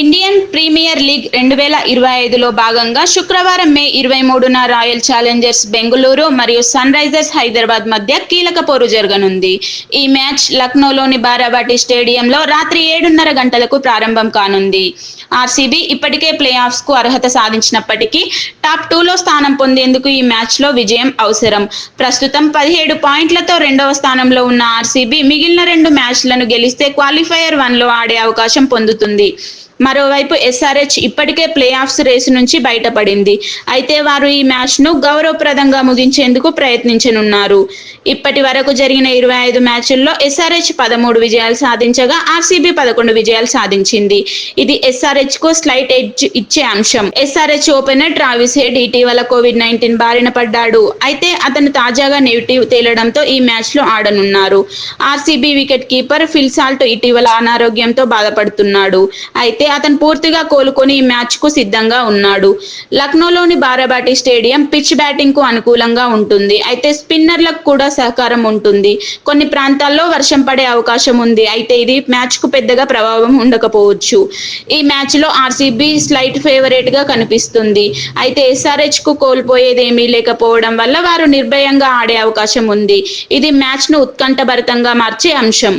Indian premier league రెండు వేల ఇరవై ఐదులో భాగంగా శుక్రవారం మే ఇరవై మూడున రాయల్ ఛాలెంజర్స్ బెంగళూరు మరియు సన్ రైజర్స్ హైదరాబాద్ మధ్య కీలక పోరు జరగనుంది. ఈ మ్యాచ్ లక్నోలోని బారాబాటి స్టేడియంలో రాత్రి ఏడున్నర గంటలకు ప్రారంభం కానుంది. ఆర్సీబీ ఇప్పటికే ప్లే ఆఫ్స్కు అర్హత సాధించినప్పటికీ టాప్ టూలో స్థానం పొందేందుకు ఈ మ్యాచ్లో విజయం అవసరం. ప్రస్తుతం పదిహేడు పాయింట్లతో రెండవ స్థానంలో ఉన్న ఆర్సీబీ మిగిలిన రెండు మ్యాచ్లను గెలిస్తే క్వాలిఫైయర్ వన్లో ఆడే అవకాశం పొందుతుంది. మరోవైపు ఎస్ఆర్హెచ్ ఇప్పటికే ప్లే ఆఫ్స్ రేసు నుంచి బయటపడింది. అయితే వారు ఈ మ్యాచ్ను గౌరవప్రదంగా ముగించేందుకు ప్రయత్నించనున్నారు. ఇప్పటి వరకు జరిగిన ఇరవై ఐదు మ్యాచ్ల్లో ఎస్ఆర్హెచ్ పదమూడు విజయాలు సాధించగా ఆర్సీబీ పదకొండు విజయాలు సాధించింది. ఇది ఎస్ఆర్హెచ్కు స్లైట్ ఎడ్జ్ ఇచ్చే అంశం. ఎస్ఆర్హెచ్ ఓపెనర్ ట్రావిస్ హెడ్ ఇటీవల కోవిడ్ నైన్టీన్ బారిన పడ్డాడు. అయితే అతను తాజాగా నెగిటివ్ తేలడంతో ఈ మ్యాచ్లో ఆడనున్నారు RCB wicket keeper Phil Salt ఇటీవల అనారోగ్యంతో బాధపడుతున్నాడు. అయితే అతను పూర్తిగా కోలుకొని ఈ మ్యాచ్కు సిద్ధంగా ఉన్నాడు. లక్నోలోని బారాబాటి స్టేడియం పిచ్ బ్యాటింగ్కు అనుకూలంగా ఉంటుంది. అయితే స్పిన్నర్లకు కూడా సహకారం ఉంటుంది. కొన్ని ప్రాంతాల్లో వర్షం పడే అవకాశం ఉంది. అయితే ఇది మ్యాచ్కు పెద్దగా ప్రభావం ఉండకపోవచ్చు. ఈ మ్యాచ్లో ఆర్సీబీ స్లైట్ ఫేవరెట్గా కనిపిస్తుంది. అయితే ఎస్ఆర్హెచ్కు కోల్పోయేది ఏమీ లేకపోవడం వల్ల వారు నిర్భయంగా ఆడే అవకాశం ఉంది. ఇది మ్యాచ్ను ఉత్కంఠభరితంగా మార్చే అంశం.